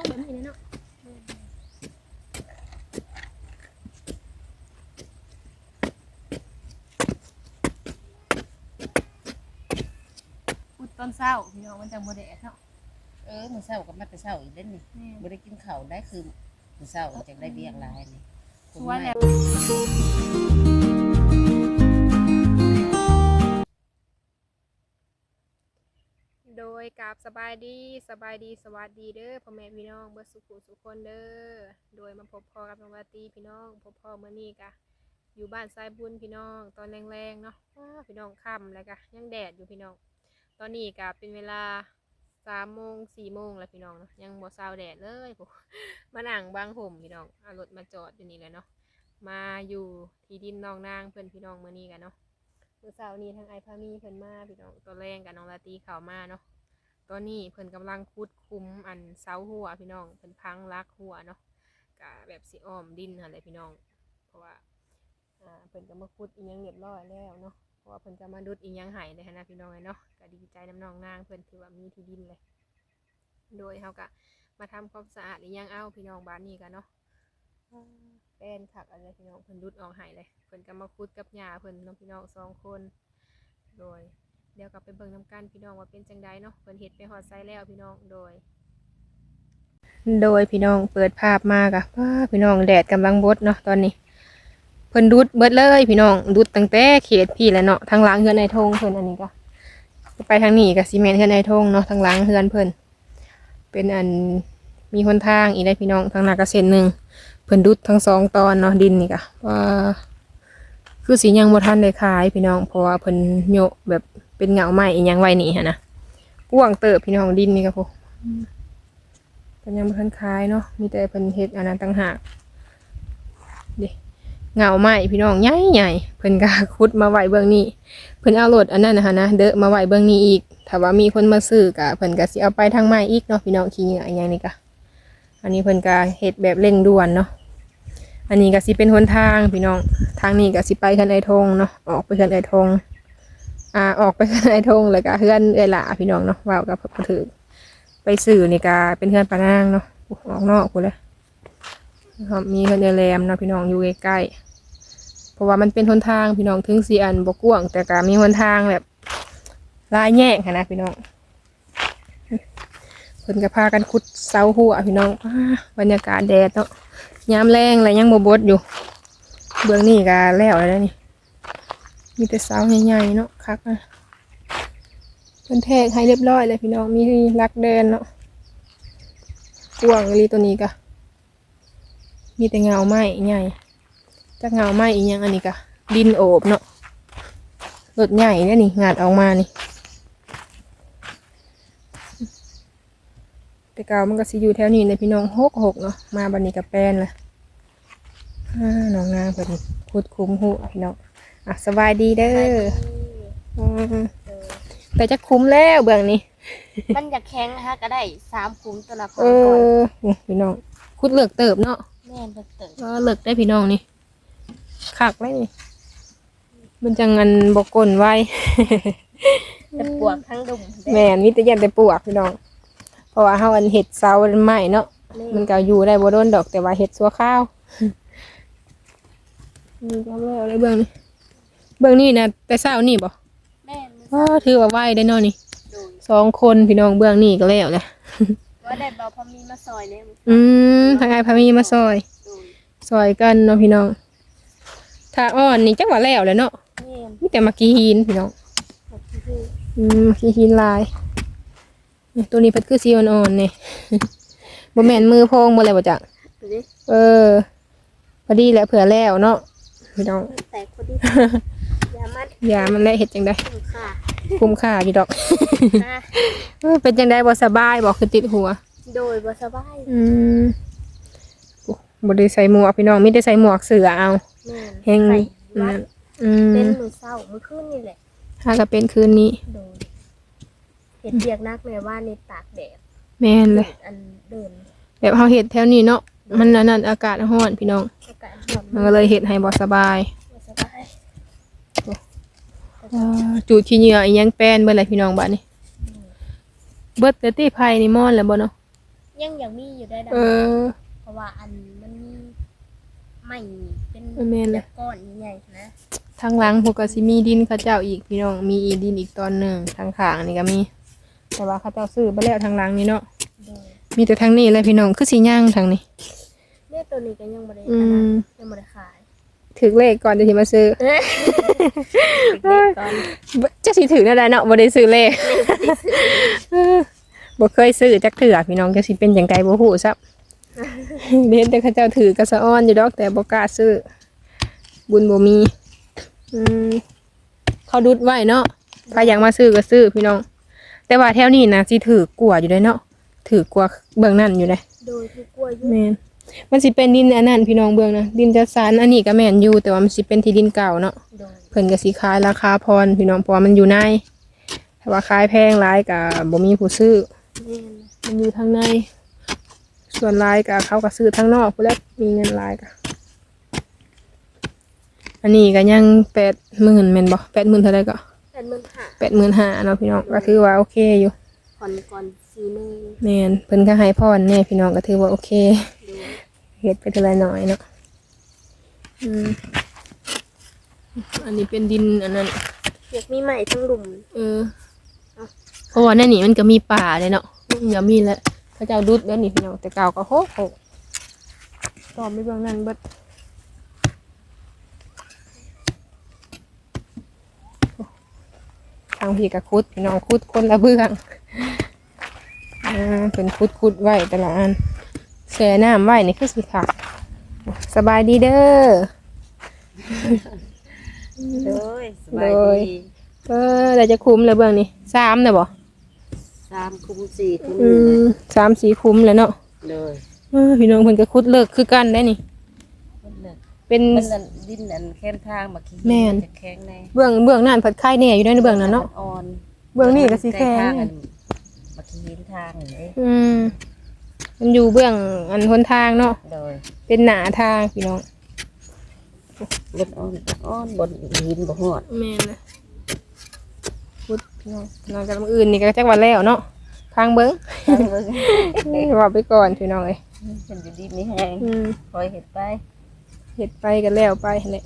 ลงแบบนี้เนาะอุดต้นเศร้าพี่น้องมันจังบ่แดดเนาะเออมื้อเช้าก็มาแต่เช้าอีกเด้นี่แม่ได้กินข้าวได้คือมื้อเช้าจังได้เบี้ยงลายนี่สวยแล้ว โดยกราบสบายดีสบายดีสวัสดีเด้อพ่อแม่พี่น้องเบิดสุขุสุขคนเด้อโดยมาพบพ่อกับน้องลาตีพี่น้องพบพ่อเมื่อนี้กะอยู่บ้านทรายบุญพี่น้องตอนแรงๆเนาะพี่น้องค่ำแล้วกะยังแดดอยู่พี่น้อง ตอนนี้กะเป็นเวลาสามโมงสี่โมงแล้วพี่น้องเนาะยังบ่เศร้าแดดเลยผมมานั่งบางห่มพี่น้องเอารถมาจอดอยู่นี่แหละเนาะมาอยู่ที่ดินน้องนางเพื่อนพี่น้องเมื้อนี้กันเนาะ เมื่อเช้านี้ทางไอพามีเพิ่นมาพี่น้องตัวแรงกับน้องลาตีเข้ามาเนาะตอนนี้เพิ่นกำลังคุดคุ้มอันเสาหัวพี่น้องเพิ่นพังรักหัวเนาะกะแบบสิอ้อมดินอะไรพี่น้อง เพราะว่าอ่าเพิ่นก็มาขุดอีหยังเรียบร้อยแล้วเนาะเพราะว่าเพิ่นจะมาดุดอีหยังห้เลยหั้นะพี่น้องเนาะก็ดีใจน้ำน้องนางเพิ่นถือว่ามีที่ดินเลย โดยเฮาก็มาทำความสะอาดอีหยังเอาพี่น้องบ้านนี้กันเนาะ เป็นผักอะไรพี่น้องเพิ่นดุดออกให้เลยเพิ่นก็มาขุดกับหญ้าเพิ่นน้องพี่น้องสองคนโดยเดี๋ยวกลับไปเบิ่งน้ำกันพี่น้องว่าเป็นจังใดเนาะเพิ่นเฮ็ดไปฮอดไซแล้วพี่น้องโดย โดยพี่น้องเปิดภาพมากะว้าพี่น้องแดดกำลังบดเนาะตอนนี้ เพิ่นดูดเบิดเลยพี่น้องดูดตั้งแต่เขตพี่แล้วเนาะทางหลังเฮือนในทงเพิ่นอันนี้ก็ไปทางนี้ก็ซีเมนต์เฮือนในทงเนาะทางหลังเฮือนเพิ่นเป็นอันมีหนทางอีกได้พี่น้องทางหน้าก็เส้นหนึ่ง พิ่นดูดทั้งสองตอนเนาะดินนี่ก็ว่าคือสียังบ่ทันได้ขายพี่น้องเพราะว่าเพิ่นโยแบบเป็นเหงาไม้อีหยังไว้นี่หั่นะกว้างเติบพี่น้องดินนี่ก็พอเพิ่นยังบ่ทันขายเนาะมีแต่เพิ่นเฮ็ดอันนั้นต่างหากเหงาไหมพี่น้องใหญ่ใหญ่เพิ่นก็คุดมาไว้เบื้องนี้เพิ่นเอารถอันนั้นนะคะนะเดอะมาไว้เบื้องนี้อีกถ้าว่ามีคนมาซื้อกะเพิ่นก็สิเอาไปทางไม้อีกเนาะพี่น้องขี้เหงื่ออหย่างนี้กะอันนี้เพิ่นก็เฮ็ดแบบเร่งด่วนเนาะ อันนี้ก็สิเป็นหนทางพี่น้อง ทางนี้ก็สิไปเฮือนไอทงเนาะ ออกไปเฮือนไอทง อ่า ออกไปเฮือนไอทงแล้วก็เฮือนเอหล่าพี่น้องเนาะว่าวกับผู้ถือไปสื่อนี่ก็เป็นเฮือนปานางเนาะ ออกนอกกูเลยมีเฮือนเอยแรมเนาะพี่น้องอยู่ใกล้ๆเพราะว่ามันเป็นหนทางพี่น้องถึงสีอันบกว้างแต่ก็มีหนทางแบบลายแยกหั้นะพี่น้องเพิ่นก็พากันขุดเสาหัวพี่น้องอบรรยากาศแดดเนาะ ยามแรงและยังบบดอยู่ เบื้องนี้ก็แล้วแล้วนี่ มีแต่เสาใหญ่ๆเนาะคักนะเพิ่นแทกให้เรียบร้อยเลยพี่น้อง มีรักแดนเนาะกวางลีตัวนี้ก็มีแต่เงาไม้ใหญ่จะเงาไหมอีกยังอันนี้กะดินโอบเนาะรถใหญ่เนี่ยนี่งาดออกมานี่ แต่เก่ามันก็สิอยู่แถวนี้ในพี่น้องหกหกเนาะมาบันนี้กับแป้นละอ่าน้องนางเพิ่นพูดคุ้มหูพี่น้องอะสบายดีเด้ออืมแต่จะคุ้มแล้วเบื้องนี้ มันอยากแข็งนะคะก็ได้สามคุ้มตัวละคเอนก่อนอนี่พี่น้องคุดเลือกเติบเนาะแม่นเพิ่นเติบก็เลิกได้พี่น้องนี่คักเลยนี่มันจังงันบกกลไว้ แต่ปวกทั้งดุ่มแม่นมีแต่ยันแต่ปวกพี่น้องเพ ราะว่าเฮาอันเห็ดเซาใหม่เนาะมันก็อยู่ได้บ่โดนดอกแต่ว่าเห็ดสัวข้าวนี่ก็แล้วเลยเบื้องนี้เบื้องนี้นะแต่เช้านี่บ่แม่นว้าถือว่าไหวได้เนาะนี่โดยสองคนพี่น้องเบื้องนี้ก็แล้วแหละว่าได้เบาพอมีมาซอยเนี่ยอืมทางไอ้พามีมาซอยโดยซอยกันเนาะพี่น้องถ้าอ่อนนี่จังหวะแล้วแหละเนาะแม่นมีแต่มากีหินพี่น้อง แบบที่คืออืมมากีหินลายนี่ ตัวนี้เพัดคือสีอ่อนๆนี่บ่แม่นมือโพงบ่เลยบ่จักดูดิเออพอดีแหละเผื่อแล้วเนาะพี่น้องแตกพอดียามัดยามันได้เห็ดจังได้คุ้มค่าคุ้มค่าอยู่ดอกอะเออเป็นจังได้บ่สบายบอกคือติดหัว โดยบ่สบาย อืมโอ้บ่ได้ใส่หมวกพี่น้องมีแต่ใส่หมวกเสือเอาแม่นแฮงไข่นั่วัดนอืมเป็นมื้อเช้ามื้อคืนนี่แหละถ้าก็เป็นคืนนี้โดย เห็ดเบียกนักแม่ว่านี่ตากแดดแม่นเลย อันเดินแบบเฮาเฮ็ดแถวนี้เนาะมันอันนั้นอากาศร้อนพี่น้อง อากาศร้อนมันก็เลยเฮ็ดให้บ่สบายบ่สบายอ่าจูดขี้เหงื่ออีหยังแป้นเบิดเลยพี่น้องบัดนี้เบิดแต่ตี้ไผนี่มอนแล้วบ่เนาะยยังอยากมีอยู่ได้ดังเออ เพราะว่าอันมันมีไม่เป็นเออแม่นเลยแบบก้อนใหญ่ๆนะทางหลังพวกก็สิมีดินเขาเจ้าอีกพี่น้องมีอีดินอีกตอนหนึ่งทางข้างนี่ก็มี แต่ว่าเขาเจ้าซื้อไปแล้วทางหลังนี่เนาะโดยมีแต่ทางนี้เลยพี่น้องคือสีย่างทางนี้แม่ตัวนี้ก็ยังบ่ได้อือันนั้นมยังบ่ได้ขายถือเลขก่อนจะที่มาซื้อเด็กๆก่อนบ่จะสิถือได้เนาะบ่ได้ซื้อเลขเออบ่เคยซื้อจักเถื่อพี่น้องจะสิเป็นจังไดบ่ฮู้ซับเห็นแต่เขาเจ้าถือกระสะอ้อนอยู่ดอกแต่บ่กล้าซื้อบุญบ่มี อืมเขาดุดไว้เนาะถ้าอยากมาซื้อก็ซื้อพี่น้อง แต่ว่าแถวนี้นะสิถือกลัวอยู่ได้เนาะถือกลัวเบื้องนั่นอยู่ได้โดยคือกล้วยอยุ่แม่นมันสิเป็นดินอันนั้นพี่น้องเบื้องนะดินจัดสรรอันนี้ก็แม่นอยู่ แต่ว่ามันสิเป็นที่ดินเก่าเนาะโดยเพิ่นก็สิขายราคาพรพี่น้องเพราะว่ามันอยู่ในถ้าว่าขายแพงหลายก็บ่มีผู้ซื้อ แม่นมันอยู่ทางใน ส่วนหลายก็เขาก็ซื้อทางนอกพุ่นแหล้วมีเงินหลายก็อันนี้ก็ยัง80,000แม่นบ่80,000เท่าใดก็แต่มันหา85,000เนาะพี่น้องก็ถือว่าโอเคอยู่ผ่อนก่อนสี่หมื่นแม่นเพิ่นก็ให้พรแน่พี่น้องก็ถือว่าโอเคโดยเฮ็ดไปทีละหน่อยเนาะอืมอันนี้เป็นดินอันนั้น อยากมีใหม่ทั้งหลุม เออเพราะว่าในนี่มันก็มีป่าเลยเนาะมันก็มีแหละพระเจ้าดุดแล้วนี่พี่น้องแต่เก่าก็โหโหต่อไม่เบื้องนั้นเบิดางพี่ก็คุดพี่น้องคุดคนละเบื้องอ่าเป็นคุดคุดไว้แต่ละอันแช่น้ำไว้นี่คือสิค่ะสบายดีเด้อโดยสบายโดยดีเออเราจะคุ้มเลยเบื้องนี้สามนะบ่สามคุ้มสี่คุ้มอืมสามสีคุ้มเลยเนาะเลยเออพี่น้องเพิ่นก็คุดเลิกคือกันได้นี่มัน เลยเป็นมันนั่นดินอันแค้นทางมาขี้แม่น จะแข็งแน่เบื้องเบื้องนั่นผัดไข่แน่อยู่ได้ในเบื้องนั้นเนาะ อ่อนเบื้องนี้ก็สิแข็งใกล้ทางอันมาขี้หินทางเลยอืมมันอยู่เบื้องอันหนทางเนาะ โดยเป็นหนาทางพี่น้องบนอ่อนอ่อนบนหินบ่ฮอดแม่นเลยคุดพี่น้องนอนกับมื้ออื่นนี่ก็จักวันแล้วเนาะทางเบิ้งทางเบิ่งว่าไปก่อนพี่น้องเอ้ยเป็นอยู่ดีมีแห้งอืม คอยเห็ดไป เฮ็ดไปกันแล้วไปแหละ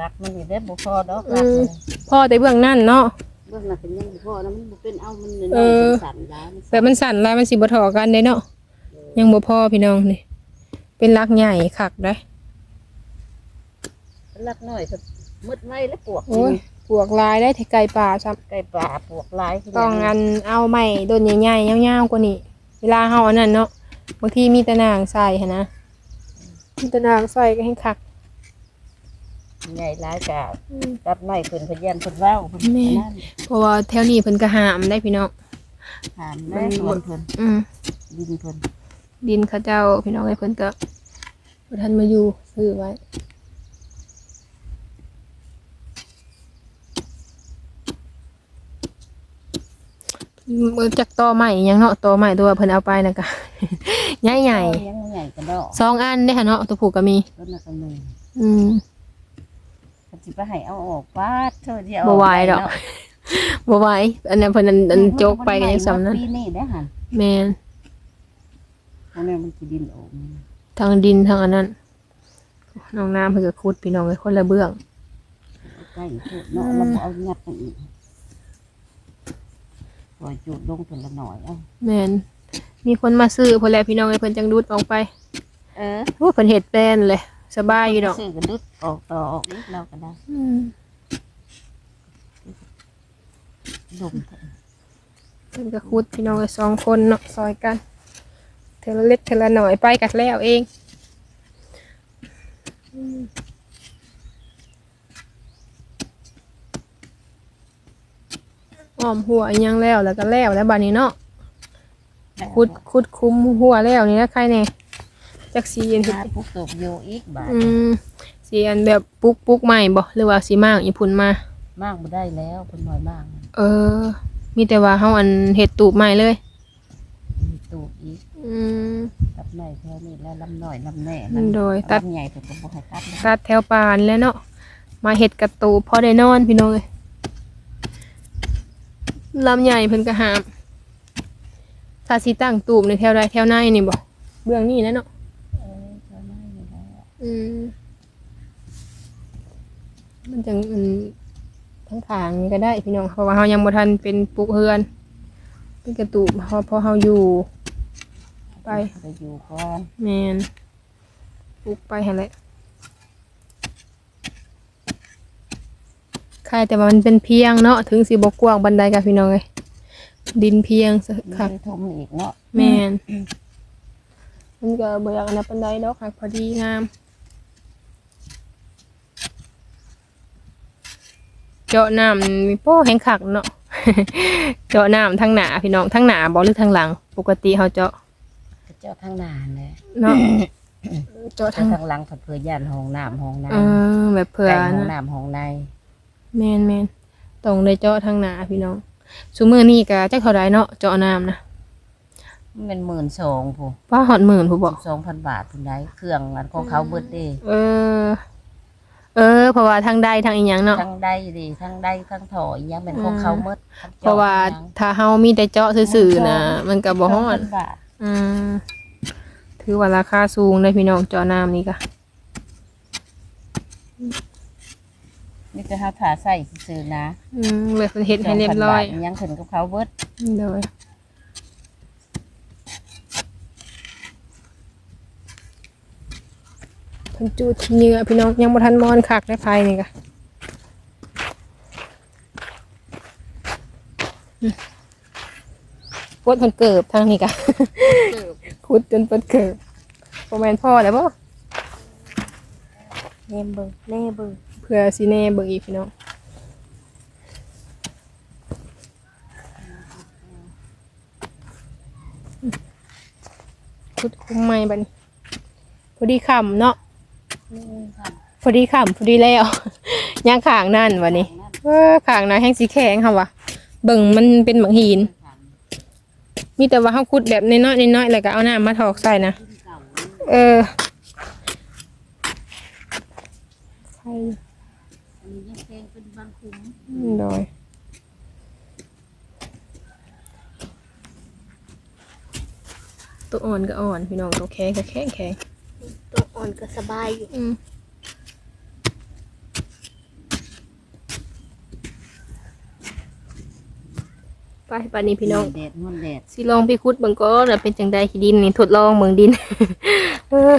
รักมันอยู่ได้บ่พอดอกรักมันพ่อแต่เบื้องนั่นเนาะเบื้องหน้าเป็นยังบ่พอนะมันบ่เป็นเอามันเอน้อยอๆสั่นๆแล้วมันแต่มันสั่นแล้วมันสิบ่เทอกันได้เนาะยังบ่พอพี่น้องนี่เป็นรักใหญ่คักได้รักน้อยก็มืดไว้แล้วปวกโอ้ยปวกลายได้ที่ไก่ป่าซ้ไก่ป่าปวกหลายขึ้นำต้องอันเอาไม้ต้นใหญ่ๆยาวๆกว่านี้ เวลาเฮาอันนั้นเนาะบางทีมีแต่นางใส่หั้นนะมีแต่นางใส่ก็ให้คัก ใหญ่หลายกะตัดไม้เพิ่นเพิ่นยันเพิ่นเว้าเพิ่นแม่ นั่นเพราะว่าแถวนี้เพิ่นก็หามได้พี่น้องถามแม่สวนเพิ่นอืมดินเพิ่นดินเขาเจ้าพี่น้องไอ้เพิ่นก็บ่ทันมาอยู่ซื้อไว้ มื่อจากตอใหม่ยังเนาะตอใหม่ตัวเพิ่นเอาไปนะกะ ใหญ่ใหญ่เอายังใหญ่กันดอกสองอันได้อค่ะเนาะตัวผูกก็มีต้นน่ะก็มีอืมเพิ่นสิไปให้เอาออกปาดเธอที่เอาบ่ไหวดอกเนาะบ่ไหวอันนั้นเพิ่นอันอันโจกไปกันยังสำนั้นปีนี้ได้อหั่นแม่นเพราะแม่มันสิดินออกทางดินทางอันนั้นน้องน้ำเพิ่นก็ขุดพี่น้องไว้คนละเบื้อง ใกล้โพดเนาะแล้วบ่เอางัดกันอีก ปล่อยจุดลงเพิ่นละหน่อยเอ้าแม่นมีคนมาซื้อเพิ่นแหละพี่น้องไอ้เพิ่นจังดูดออกไปเออโอ้เพิ่นเฮ็ดแปลนเลยสบายอยู่ดอกซื้อกันดึดออกต่อออกอีกเราก็ได้อืมดมเพิ่นก็ขุดพี่น้องไว้สองคนเนาะซอยกันเทอละเล็กเทอละหน่อยไปกันแล้วเอง อืม อ้อมหัวอิหยังแล้วแล้วก็แล้วแล้วบัดนี้เนาะคุดคุดคุ้มหัวแล้วนี่นะใครเนี่ยจักสีอันหาปุ๊กตกอยู่อีกบาทอืมสีอันแบบปุกปุกใหม่บ่หรือว่าสีมากอีพุ่นมา มากบ่ได้แล้วเพิ่นน้อยมากเออ มีแต่ว่าเฮาอันเฮ็ดตูบใหม่เลย มีตูบอีกอืม ตัดหน่อยแค่นี้แล้วลำหน่อยลำแน่โดยตัด ลำใหญ่เพิ่นก็บ่ให้ตัดนะตัดแถวปานแล้วเนาะมาเฮ็ดกระตูบพอได้นอนพี่น้องเอ้ย ลำใหญ่เพิ่นก็หามถ้าสิตั้งตูบในแถวใดแถวในนี่บ่เบื้องนี้แหล้วเนาะเออเจ้าน้อยนี่แหละอืมมันจังอืมทั้งขางนี่ก็ได้พี่น้องเพราะว่าเฮายังบ่ทันเป็นปลูกเฮือน เป็นกระตูบพอพอเฮาอยู่ ไป ไปอยู่ก่อน แมนปลูกไปหั่นแหละ ใครแต่ว่ามันเป็นเพียงเนาะถึงสิบ่กว้างบันไดกับพี่น้องเอ้ยดินเพียงสักมีคักทมอีกเนาะแมนมันก็บ่อยากอันนั้นปานใดดอกหักพอดีงาม เจาะน้ำมีโป้แห้งคักเนาะ เจาะน้ำทั้งหน้าพี่น้องทั้งหน้าบ่หรือทั้งหลัง ปกติเฮาเจาะเจ้าทางหน้าเลยเนาะ เจาะเจ้าทั้งทางหลังผัดเพื่อย่านห้องน้ำห้องน้เออแบบำเผื่อไก่ห้องนะน้ำห้องใน แมนแมนตรงได้เจาะทั้งหน้าพี่น้องซุมื้อนี้ก็จักเท่าใดเนาะเจาะน้ำนะมันเป็นหมื่นสองผู้ว่าฮอดหมื่นผู้บอกสองพันบาทผู้ใดเครื่องอันของเขาเบิดเด้เออ เออ เพราะว่าทางใดทางอีหยังเนาะทั้งได้ดีทั้งได้ทั้งถอยยังเป็นของเขาเบิดทั้งจเพราะว่าถ้าเฮามีแต่เจาะซื่อๆนะมันก็บ่ฮอดสงพันบาทอืมถือว่าราคาสูงเลยพี่น้องเจาะน้ำนี่ก็ นี่จะหาถ่าใส่ซื้อๆนะอืมเลยเพิ่นเฮ็ดให้เรียบร้อย2,000าทยังขึ้นกับเขาเบิดเลยเพิ่นจูดขี้เหงื่อพี่น้องยังบ่ทันมอนคักได้ภายนี่ก็อืมปวดเพิ่นเกิบทางนี้ก็คุดจนเพิ่นเกิบบ่แม่นพ่อแล้วบ่แน่เบิ่งแน่เบิ่งเพื่อสิแน่เบิ่งอีกพี่น้องคุดคุมไม่บัดนี้พอดีคำเนาะนี่ค่ะพอดีคำพอดีแล้วย่างขางนั่นวันนี้เออขางนั้นแห้งสีแข็งค่ะวะเบิ่งมันเป็นบางหิน มีแต่ว่าเขาขุดแบบน้อยๆน้อยๆแล้วก็เอาน้ำมาถอกใส่นะเออใคร อันนี้ยังเพลงเป็นบางคุ้ม โดยตัวอ่อนก็อ่อน พี่น้องตัวแข็งก็แข็งแข็งตัวอ่อนก็สบายอยู่อืมไปปานนี้พี่น้องแดดมันแดดสิลองไปคุดเบิ่งก็แล้วเป็นจังไดขี้ดินนี่ทดลองเบิ่งดินเออ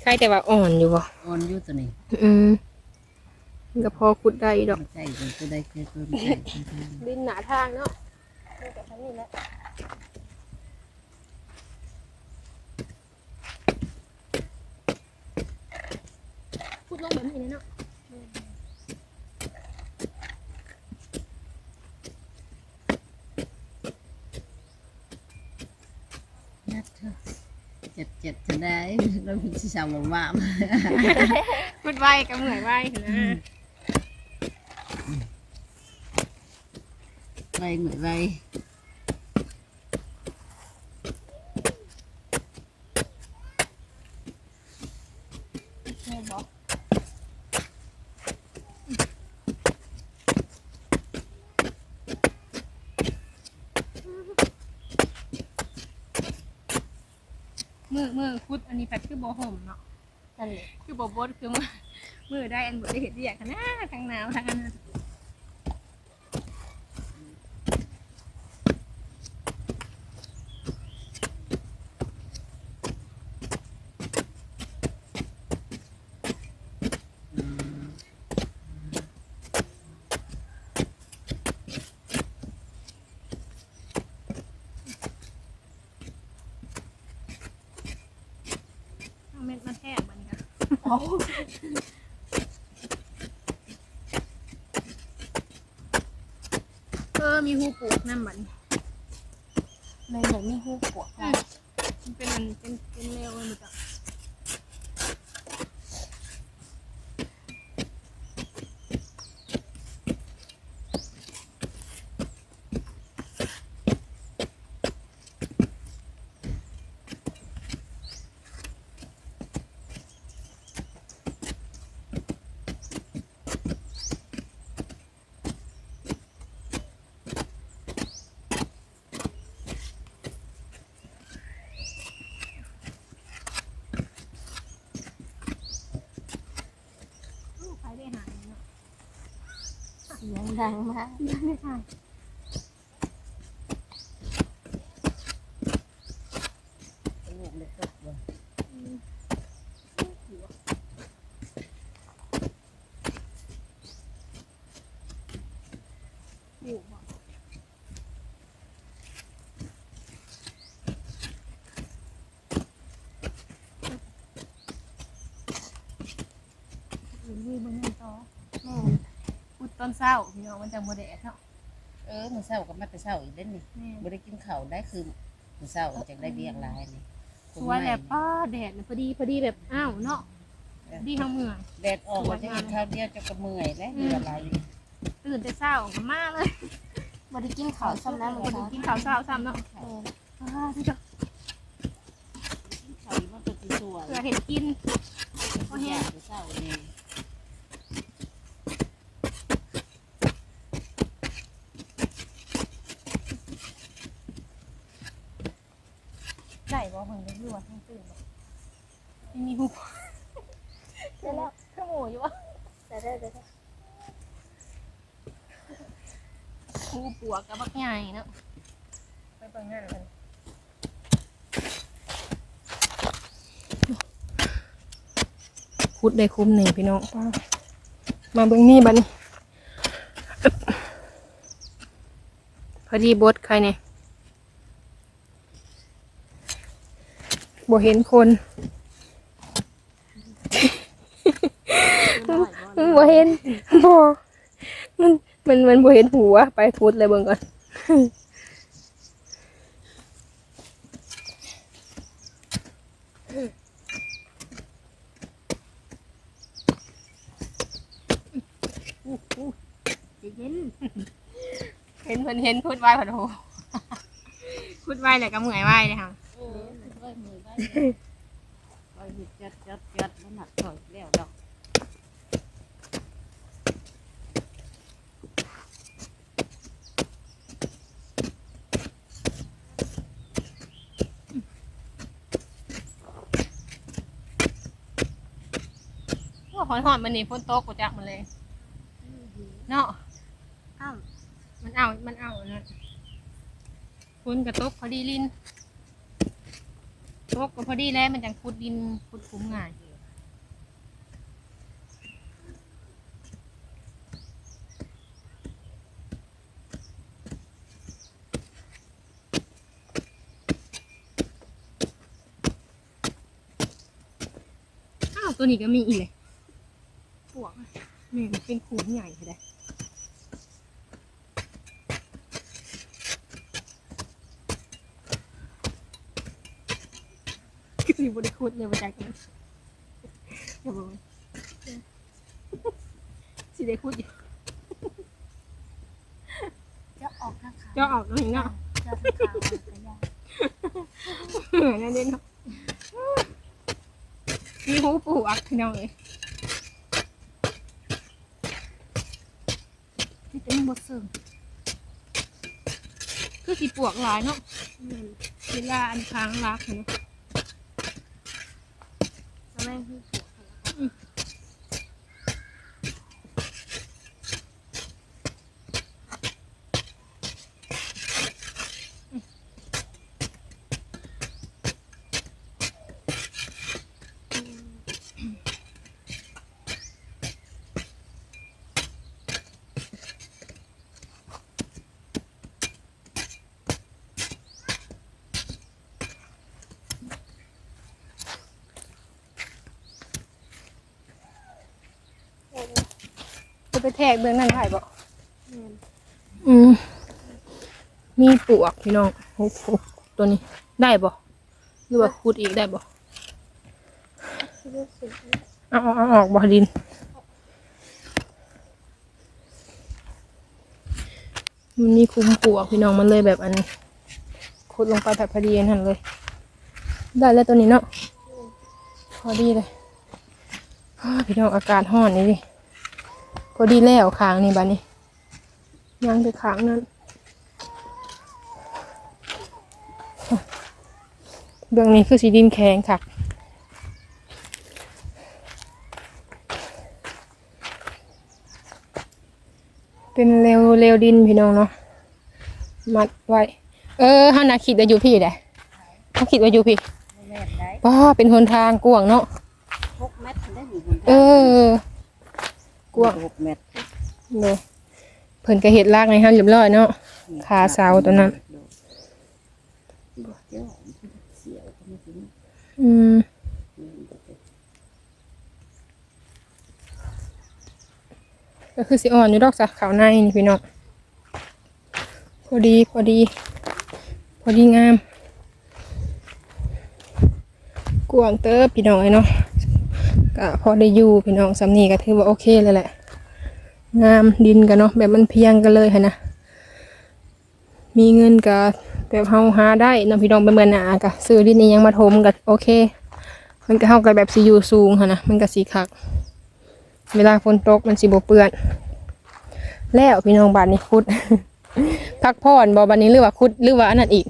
ใช่แต่ว่าอ่อนอยู่บ่อ่อนอยู่ตัวนี้ อืมมัน ก็พอคุดได้ดอกใส่เป็นตัวใดเคยเพิ่มใส่ดินหนาทางเนาะพูดลงแบบนี้เนาะนัดเถอะเจ็ดเจ็ดจะได้เราเป็นชาวหลงว่าพูดไวกับเหนื่อยไวนะ ไปเหมือนไปมือมือคุดอันนี้แพทคือบ่ห่มเนาะนั่นแหละคือบ่บดคือมือมือได้อันบ่ได้เห็นที่อยากขนาดทางหนาวทางอันนั้น เอาเม็ดมาแทกมันค่ะ เออมีหูปลูกน้ำมันในไหนมีหูปวกมันเป็นมันเป็นเป็นแนวเลยมั นจะดังมาก ไม่ค่ะ ลูกเล็กตกเลย อยู่บ่อยู่นี่บนนั้นต่อ แม่ พุด ต้นเศร้าพี่น้องมันจะโมเดลเนาะเออมื้อเช้าก็มาแต่เช้าอีกเด้นี่แม่บ่ได้กินข้าวได้คือมื้อเช้าจังได้เบี้ยงหลายนี่สวยแบบป้าแดดน่ะพอดีพอดีแบบอ้าวเนาะพอดีทั้งเมืองแดดออกว่าจะกินข้าวเดียวจะก็เมื่อยแล้วเหนื่อยหลายอยู่ตื่นแต่เช้าก็มาเลยบ่ได้กินข้าวซ้ำน้ำบ่มื้อได้เช้ากินข้าวเช้าซ้ำเนาะแม่อ่าที่จะข้าวมันก็สิสวยเผื่อเห็นกิน บ่แห้งมื้อเช้านี่ ได้บ่เพิ่นได้อยู่ว่าทั้งตื่นบ่ไม่มีหูได้แล้วคือหมูอยู่วะได้ได้ได้ได้หูปัวกับบักใหญ่เนาะไปเบิ่งนั่นกันคุดได้คุ้มหนึ่งพี่น้องป้ามาเบิ่งนี่บัดนี้อึ๊บพอดีบดใครเนี่ย บ่เห็นคนบ่เห็นบ่มันมันมันบ่เห็นหัวไปพุดเลยเบิ่งก่อนจะเย็นเห็นเพิ่นเห็นพูดไว้พอโทพูดไว้แล้วก็เมื่อยไว้เลยค่ะ เออไว้มือไว้ไว้เฮ็ดจัดจัดจัดมันหนักถอยแล้วดอกว่าหอนหอนมันนี่ฝนตกกูจักมันเลย เนาะอ้าวมันเอา มันเอาเนาะฝนกระตกพอดีลิน ตกก็พอดีแล้วมันจังขุดดินขุดคุ้มง่ายอ้าวตัวนี้ก็มีอีกเลยปวกอะแม่งเป็นขุมใหญ่เลย สิบริคุดเนี่ยมาจากกันอย่าบอกว่าสิได้คุดอยู่จะออกทางขาเจะออกแล้วเห็นเนาะจะทางขาก็ยากนั่นเองเนาะมีหูปวกพี่น้องเลยที่เป็นบทเสริมคือสีปวกหลายเนาะแม่นเวลาอันค้างรักเนาะ แล้วแม่คือปวดแล้วก็ จะไป แทกเบื้องนั้นได้บ่แม่นอืมมีปวกพี่น้องโอ้โหตัวนี้ได้บ่หรือว่าขุดอีกได้บ่ที่รู้สึกเอาเอาเอาออกบ่ดิน มันมีคุ้มปวกพี่น้องมันเลยแบบอันขุดลงไปแบบพอดีนั่นเลย ได้แล้วตัวนี้เนาะพอดีเลยอ้าพี่น้องอากาศห้อนนี่ดิ พอดีแล้วค้างนี่บ้านี้ยังไปค้างนั้นเบื้องนี้คือสีดินแข็งค่ะเป็นเร็วเร็วดินพี่น้องเนาะมัดไว้ เออเฮาน่ะคิดว่าอยู่พี่แหละเฮาคิดว่าอยู่พี่แม่นได้ป้าเป็นหนทางกว้างเนาะหกเมตรได้หนึ่งเออ กว้างหกเมตรเลยเพิ่นก็เฮ็ดลากให้เฮาเรียบร้อยเนาะขาเสาตัวนั้นเดี๋ยวเสียวก็ไม่ถึงอืมก็คือสิอ่อนอยู่ดอกสะขาวในนี่พี่น้องพอดีพอดี พอดีงามกวางเติบพี่น้องไอ้เนาะ ก็พอได้อยู่พี่น้องสำนีก็ถือว่าโอเคเลยแหละ งามดินกันเนาะแบบมันเพียงกันเลยค่ะนะ มีเงินก็แบบเฮาหาได้เนาะพี่น้องไปเมืองหนาก็ซื้อดินนี้ยังมาถมก็โอเค มันก็เฮาก็แบบสิอยู่สูงค่ะนะมันก็สีคัก เวลาฝนตกมันสิบ่เปื้อน แล้วพี่น้องบ้านนี้คุด พักผ่อนบ่บัดนี้หรือว่าคุดหรือว่าอันนั้นอีก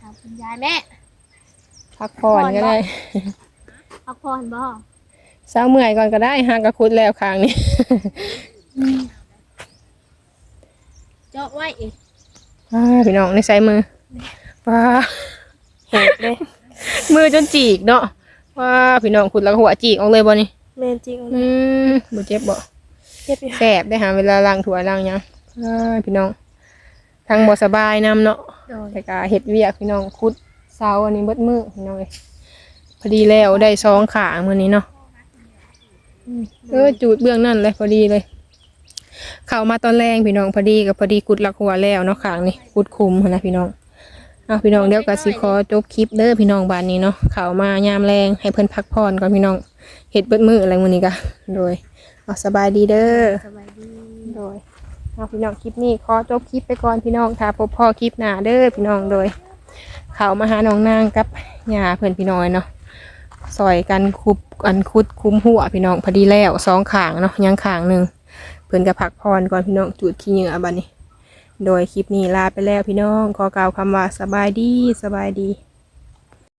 ถามคุณยายแม่ พักผ่อนก็ได้ พักผ่อนบ่เช้าเมื่อยก่อนก็ได้หางกระคุดแล้วคางนี้ เจาะไว้อีกว้าพี่น้องในใส่มือว้าเห็ดเลยมือจนจีกเนาะว้าพี่น้องขุดแล้วก็หัวจีกออกเลยบ่นี่แม่นจริงอืมบ่เจ็บบ่ เจ็บอยู่แสบได้หาเวลาล้างถ้วยล้างหยังว้าพี่น้อง ทางบ่สบายนํเนาะโดยแต่ก็เฮ็ดเวียกพี่น้องขุดเสาอันนี้เบิดมือพี่น้องเอ้ยพ อดีแล้วได้สองขามื้อนี้เนาะอืมเออจูดเบื้องนั่นเลยพอดีเลย เข้ามาตอนแรงพี่น้องพอดีกับพอดีกุดลักหัวแล้วเนาะขางนี่กุดคุมหั้นนะพี่น้องเอาพี่น้องเดี๋ยวก็สิขอจบคลิปเด้อพี่น้องบ้านนี้เนาะเข้ามายามแรงให้เพิ่นพักผ่อนก่อนพี่น้องเฮ็ดเบิดมืออะไรมื้อนี้กะโดยเอาสบายดีเด้อสบายดีโดยเอาพี่น้องคลิปนี้ขอจบคลิปไปก่อนพี่น้องถ้าพบพ่อคลิปหน้าเด้อพี่น้องโดย เข้ามาหาน้องนางกับย่าเพิ่นพี่น้อยเนาะ ซอยกันคุบอันคุดคุ้มหัวพี่น้องพอดีแล้วสองขางเนาะยังขางหนึ่งเพิ่นกะผักพรก่อนพี่น้องจุดขี้เหงื่อบันนี้ โดยคลิปนี้ลาไปแล้วพี่น้องขอกล่าวคำว่าสบายดีสบายดี